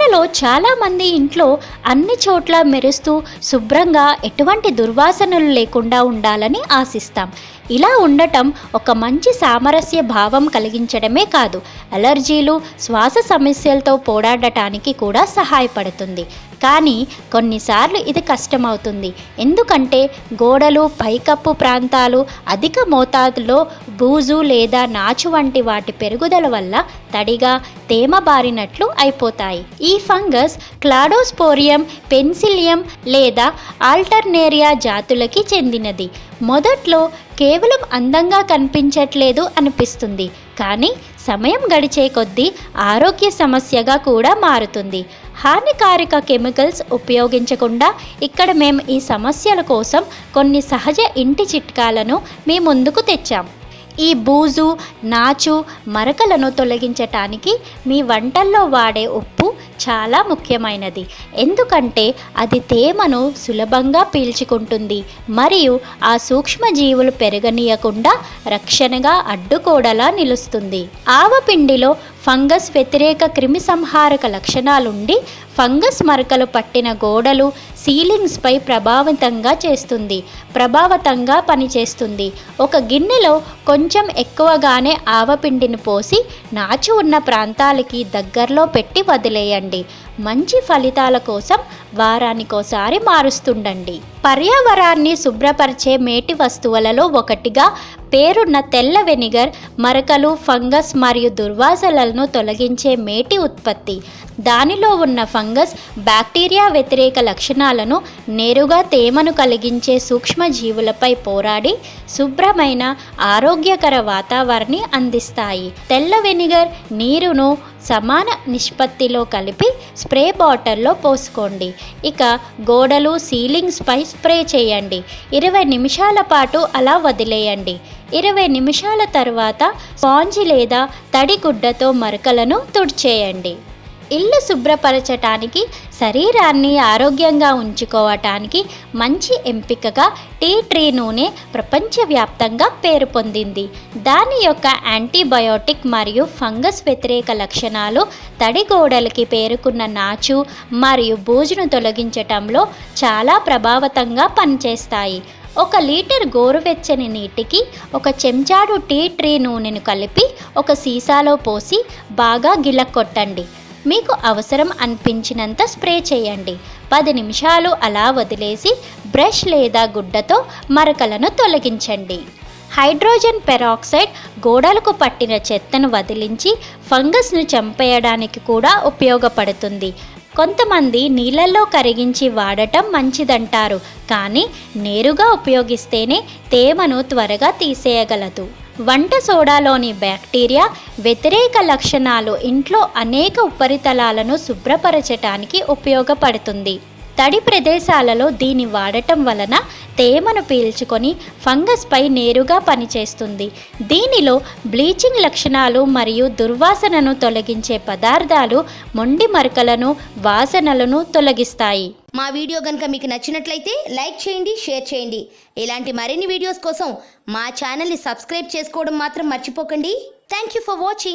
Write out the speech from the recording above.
మనలో చాలామంది ఇంట్లో అన్ని చోట్ల మెరుస్తూ శుభ్రంగా ఎటువంటి దుర్వాసనలు లేకుండా ఉండాలని ఆశిస్తాం. ఇలా ఉండటం ఒక మంచి సామరస్య భావం కలిగించడమే కాదు అలర్జీలు శ్వాస సమస్యలతో పోరాడటానికి కూడా సహాయపడుతుంది. కానీ కొన్నిసార్లు ఇది కష్టమవుతుంది. ఎందుకంటే గోడలు పైకప్పు ప్రాంతాలు అధిక మోతాదులో బూజు లేదా నాచు వంటి వాటి పెరుగుదల వల్ల తడిగా తేమ బారినట్లు అయిపోతాయి. ఈ ఫంగస్ క్లాడోస్పోరియం పెన్సిలియం లేదా ఆల్టర్నేరియా జాతులకి చెందినది. మొదట్లో కేవలం అందంగా కనిపించట్లేదు అనిపిస్తుంది. కానీ సమయం గడిచే కొద్దీ ఆరోగ్య సమస్యగా కూడా మారుతుంది. హానికారక కెమికల్స్ ఉపయోగించకుండా ఇక్కడ మేము ఈ సమస్యల కోసం కొన్ని సహజ ఇంటి చిట్కాలను మీ ముందుకు తెచ్చాం. ఈ బూజు నాచు మరకలను తొలగించటానికి మీ వంటల్లో వాడే ఉప్పు చాలా ముఖ్యమైనది. ఎందుకంటే అది తేమను సులభంగా పీల్చుకుంటుంది మరియు ఆ సూక్ష్మజీవులు పెరగనీయకుండా రక్షణగా అడ్డుకోడలా నిలుస్తుంది. ఆవపిండిలో ఫంగస్ వ్యతిరేక క్రిమిసంహారక లక్షణాలుండి ఫంగస్ మరకలు పట్టిన గోడలు సీలింగ్స్పై ప్రభావితంగా చేస్తుంది. ప్రభావితంగా పనిచేస్తుంది. ఒక గిన్నెలో కొంచెం ఎక్కువగానే ఆవపిండిని పోసి నాచు ఉన్న ప్రాంతాలకి దగ్గరలో పెట్టి వదిలేయండి. మంచి ఫలితాల కోసం వారానికోసారి మారుస్తుండండి. పర్యావరణాన్ని శుభ్రపరిచే మేటి వస్తువులలో ఒకటిగా పేరున్న తెల్ల వెనిగర్ మరకలు ఫంగస్ మరియు దుర్వాసలను తొలగించే మేటి ఉత్పత్తి. దానిలో ఉన్న ఫంగస్ బ్యాక్టీరియా వ్యతిరేక లక్షణాలను నేరుగా తేమను కలిగించే సూక్ష్మజీవులపై పోరాడి శుభ్రమైన ఆరోగ్యకర వాతావరణాన్ని అందిస్తాయి. తెల్ల వెనిగర్ నీరును సమాన నిష్పత్తిలో కలిపి స్ప్రే బాటిల్లో పోసుకోండి. ఇక గోడలు సీలింగ్స్పై స్ప్రే చేయండి. ఇరవై నిమిషాల పాటు అలా వదిలేయండి. ఇరవై నిమిషాల తర్వాత స్పాంజి లేదా తడి గుడ్డతో మరకలను తుడిచేయండి. ఇల్లు శుభ్రపరచటానికి శరీరాన్ని ఆరోగ్యంగా ఉంచుకోవటానికి మంచి ఎంపికగా టీ ట్రీ నూనె ప్రపంచవ్యాప్తంగా పేరు పొందింది. దాని యొక్క యాంటీబయోటిక్ మరియు ఫంగస్ వ్యతిరేక లక్షణాలు తడి గోడలకి పేరుకున్న నాచు మరియు బూజును తొలగించటంలో చాలా ప్రభావతంగా పనిచేస్తాయి. ఒక లీటర్ గోరువెచ్చని నీటికి ఒక చెంచాడు టీ ట్రీ నూనెను కలిపి ఒక సీసాలో పోసి బాగా గిలక్కొట్టండి. మీకు అవసరం అనిపించినంత స్ప్రే చేయండి. పది నిమిషాలు అలా వదిలేసి బ్రష్ లేదా గుడ్డతో మరకలను తొలగించండి. హైడ్రోజన్ పెరాక్సైడ్ గోడలకు పట్టిన చెత్తను వదిలించి ఫంగస్ను చంపేయడానికి కూడా ఉపయోగపడుతుంది. కొంతమంది నీళ్ళల్లో కరిగించి వాడటం మంచిదంటారు కానీ నేరుగా ఉపయోగిస్తేనే తేమను త్వరగా తీసేయగలదు. వంట సోడాలోని బ్యాక్టీరియా వ్యతిరేక లక్షణాలు ఇంట్లో అనేక ఉపరితలాలను శుభ్రపరచటానికి ఉపయోగపడుతుంది. తడి ప్రదేశాలలో దీని వాడటం వలన తేమను పీల్చుకొని ఫంగస్పై నేరుగా పనిచేస్తుంది. దీనిలో బ్లీచింగ్ లక్షణాలు మరియు దుర్వాసనను తొలగించే పదార్థాలు మొండి మరకలను వాసనలను తొలగిస్తాయి. మా వీడియో కనుక మీకు నచ్చినట్లయితే లైక్ చేయండి షేర్ చేయండి. ఇలాంటి మరిన్ని వీడియోస్ కోసం మా ఛానల్ని సబ్స్క్రైబ్ చేసుకోవడం మాత్రం మర్చిపోకండి. Thank you for watching